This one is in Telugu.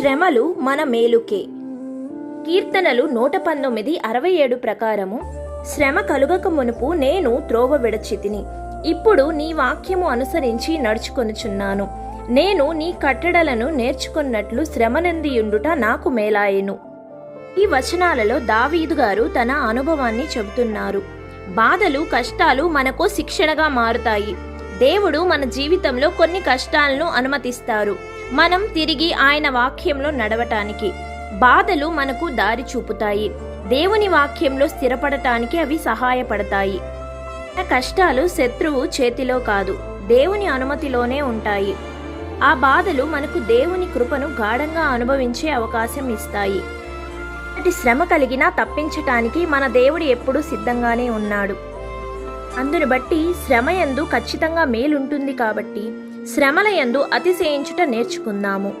శ్రమలు మన మేలుకే. కీర్తనలు నూట పంతొమ్మిది అరవై ఏడు ప్రకారము. శ్రమ కలుగక మునుపు నేను త్రోవ విడచితిని. ఇప్పుడు నీ వాక్యము అనుసరించి నడుచుకొనుచున్నాను. నేను నీ కట్టడలను నేర్చుకున్నట్లు శ్రమనందియుండుట నాకు మేలాయెను. ఈ వచనాలలో దావీదు గారు తన అనుభవాన్ని చెబుతున్నారు. బాధలు కష్టాలు మనకు శిక్షణగా మారుతాయి. దేవుడు మన జీవితంలో కొన్ని కష్టాలను అనుమతిస్తారు. మనం తిరిగి ఆయన వాక్యంలో నడవటానికి. బాధలు మనకు దారి చూపుతాయి. దేవుని వాక్యంలో స్థిరపడటానికి అవి సహాయపడతాయి. కష్టాలు శత్రువు చేతిలో కాదు దేవుని అనుమతిలోనే ఉంటాయి. ఆ బాధలు మనకు దేవుని కృపను గాఢంగా అనుభవించే అవకాశం ఇస్తాయి. అటు శ్రమ కలిగినా తప్పించటానికి మన దేవుడు ఎప్పుడూ సిద్ధంగానే ఉన్నాడు. అందును బట్టి శ్రమ ఎందు ఖచ్చితంగా మేలుంటుంది కాబట్టి శ్రమల యందు అతిశయించుట నేర్చుకుందాము.